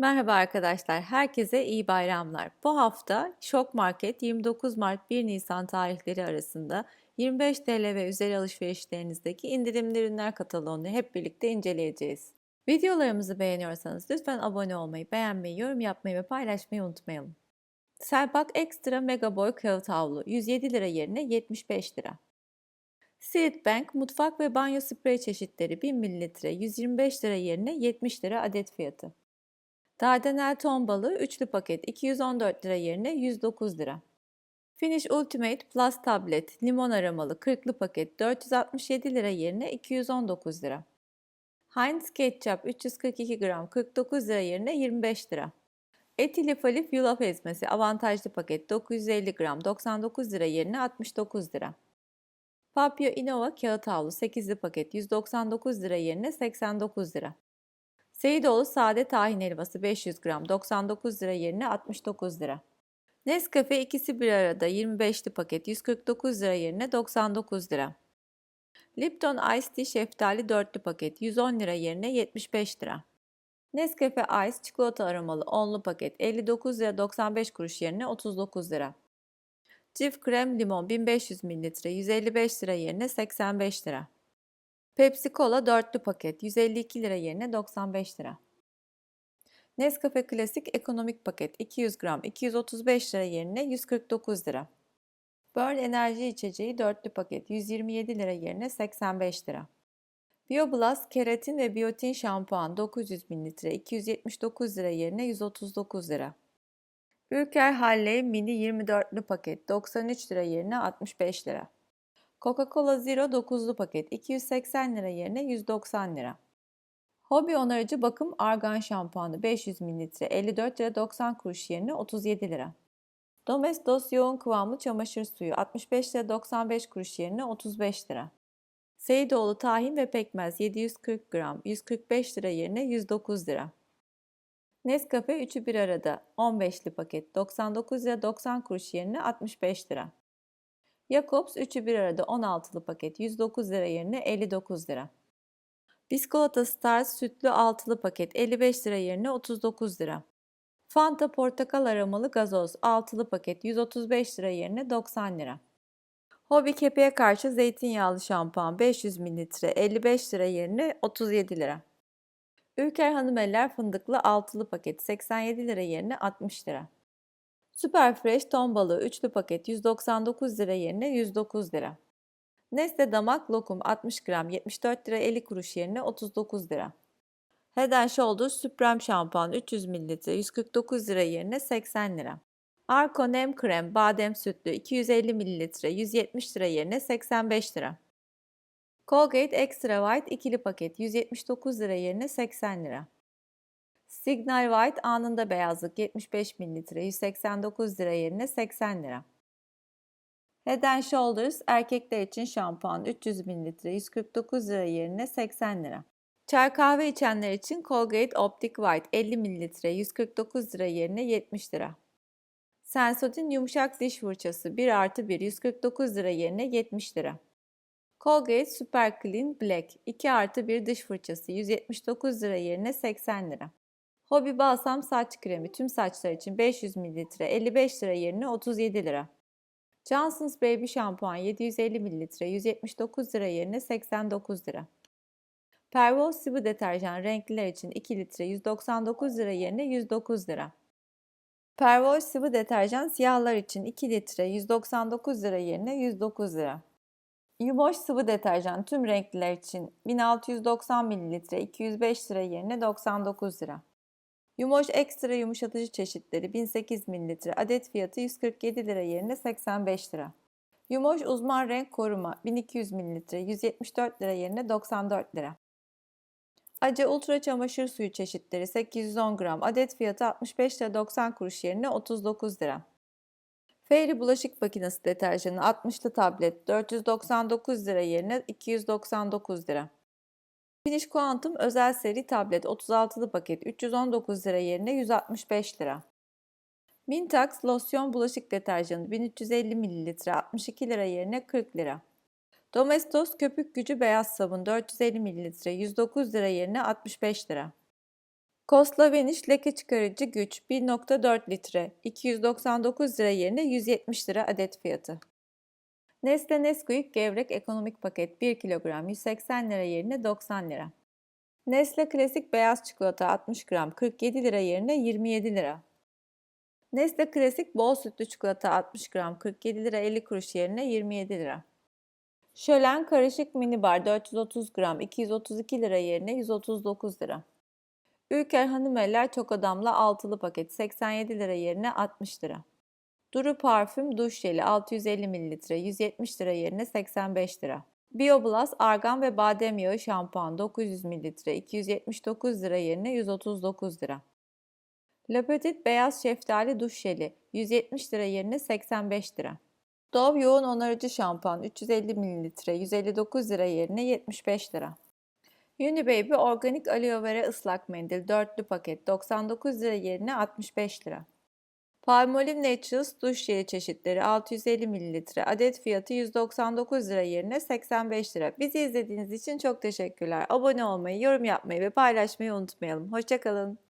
Merhaba arkadaşlar, herkese iyi bayramlar. Bu hafta Şok Market 29 Mart 1 Nisan tarihleri arasında 25 TL ve üzeri alışverişlerinizdeki indirimli ürünler kataloğunu hep birlikte inceleyeceğiz. Videolarımızı beğeniyorsanız lütfen abone olmayı, beğenmeyi, yorum yapmayı ve paylaşmayı unutmayalım. Selbak Extra Mega Boy kağıt havlu 107 lira yerine 75 lira. Seed Bank mutfak ve banyo sprey çeşitleri 1000 ml 125 lira yerine 70 lira adet fiyatı. Dardanel ton balığı üçlü paket 214 lira yerine 109 lira. Finish Ultimate Plus tablet limon aromalı 40'lı paket 467 lira yerine 219 lira. Heinz Ketchup 342 gram 49 lira yerine 25 lira. Etilifalif yulaf ezmesi avantajlı paket 950 gram 99 lira yerine 69 lira. Papio Innova kağıt havlu 8'li paket 199 lira yerine 89 lira. Seyidoğlu sade tahin helvası 500 gram 99 lira yerine 69 lira. Nescafe ikisi bir arada 25'li paket 149 lira yerine 99 lira. Lipton Ice Tea şeftali 4'lü paket 110 lira yerine 75 lira. Nescafe Ice çikolata aromalı 10'lu paket 59 lira 95 kuruş yerine 39 lira. Cif krem limon 1500 ml 155 lira yerine 85 lira. Pepsi Cola dörtlü paket 152 lira yerine 95 lira. Nescafe Klasik ekonomik paket 200 gram 235 lira yerine 149 lira. Burn enerji içeceği dörtlü paket 127 lira yerine 85 lira. BioBlast keratin ve biotin şampuan 900 ml 279 lira yerine 139 lira. Ülker Halley mini 24'lü paket 93 lira yerine 65 lira. Coca-Cola Zero 9'lu paket 280 lira yerine 190 lira. Hobi onarıcı bakım argan şampuanı 500 ml 54 lira 90 kuruş yerine 37 lira. Domestos yoğun kıvamlı çamaşır suyu 65 lira 95 kuruş yerine 35 lira. Seyidoğlu tahin ve pekmez 740 gram 145 lira yerine 109 lira. Nescafe 3'ü bir arada 15'li paket 99 lira 90 kuruş yerine 65 lira. Jacobs 3'ü bir arada 16'lı paket 109 lira yerine 59 lira. Biskolata Stars sütlü 6'lı paket 55 lira yerine 39 lira. Fanta portakal aromalı gazoz 6'lı paket 135 lira yerine 90 lira. Hobi kepeğe karşı zeytinyağlı şampuan 500 ml 55 lira yerine 37 lira. Ülker Hanımeller fındıklı 6'lı paket 87 lira yerine 60 lira. Super Fresh ton balığı üçlü paket 199 lira yerine 109 lira. Nesle damak lokum 60 gram 74 lira 50 kuruş yerine 39 lira. Head Shoulders Supreme şampuan 300 ml 149 lira yerine 80 lira. Arko Nem Krem badem sütlü 250 ml 170 lira yerine 85 lira. Colgate Extra White ikili paket 179 lira yerine 80 lira. Signal White anında beyazlık 75 ml 189 lira yerine 80 lira. Head Shoulders erkekler için şampuan 300 ml 149 lira yerine 80 lira. Çay kahve içenler için Colgate Optic White 50 ml 149 lira yerine 70 lira. Sensodyne yumuşak diş fırçası 1 artı 1 149 lira yerine 70 lira. Colgate Super Clean Black 2 artı 1 diş fırçası 179 lira yerine 80 lira. Hobby Balsam saç kremi tüm saçlar için 500 ml 55 lira yerine 37 lira. Johnson's Baby şampuan 750 ml 179 lira yerine 89 lira. Perwoz sıvı deterjan renkliler için 2 litre 199 lira yerine 109 lira. Perwoz sıvı deterjan siyahlar için 2 litre 199 lira yerine 109 lira. Yumoş sıvı deterjan tüm renkliler için 1690 ml 205 lira yerine 99 lira. Yumoş ekstra yumuşatıcı çeşitleri 1008 ml adet fiyatı 147 lira yerine 85 lira. Yumoş uzman renk koruma 1200 ml 174 lira yerine 94 lira. Acı ultra çamaşır suyu çeşitleri 810 gram adet fiyatı 65 lira 90 kuruş yerine 39 lira. Fairy bulaşık makinesi deterjanı 60'lı tablet 499 lira yerine 299 lira. Finish Quantum özel seri tablet 36'lı paket 319 lira yerine 165 lira. Mintax losyon bulaşık deterjanı 1350 ml 62 lira yerine 40 lira. Domestos köpük gücü beyaz sabun 450 ml 109 lira yerine 65 lira. Koslaveniş leke çıkarıcı güç 1.4 litre 299 lira yerine 170 lira adet fiyatı. Nestle Nesquik gevrek ekonomik paket 1 kilogram 180 lira yerine 90 lira. Nestle Klasik beyaz çikolata 60 gram 47 lira yerine 27 lira. Nestle Klasik bol sütlü çikolata 60 gram 47 lira 50 kuruş yerine 27 lira. Şölen karışık mini bar 430 gram 232 lira yerine 139 lira. Ülker Hanımeller çok adamlı altılı paket 87 lira yerine 60 lira. Duru parfüm duş jeli 650 ml 170 lira yerine 85 lira. BioBlast argan ve badem yağı şampuan 900 ml 279 lira yerine 139 lira. Le Petit beyaz şeftali duş jeli 170 lira yerine 85 lira. Dove yoğun onarıcı şampuan 350 ml 159 lira yerine 75 lira. Unibaby organik aloe vera ıslak mendil dörtlü paket 99 lira yerine 65 lira. Palmolive Naturals duş jeli çeşitleri 650 ml adet fiyatı 199 lira yerine 85 lira. Bizi izlediğiniz için çok teşekkürler. Abone olmayı, yorum yapmayı ve paylaşmayı unutmayalım. Hoşçakalın.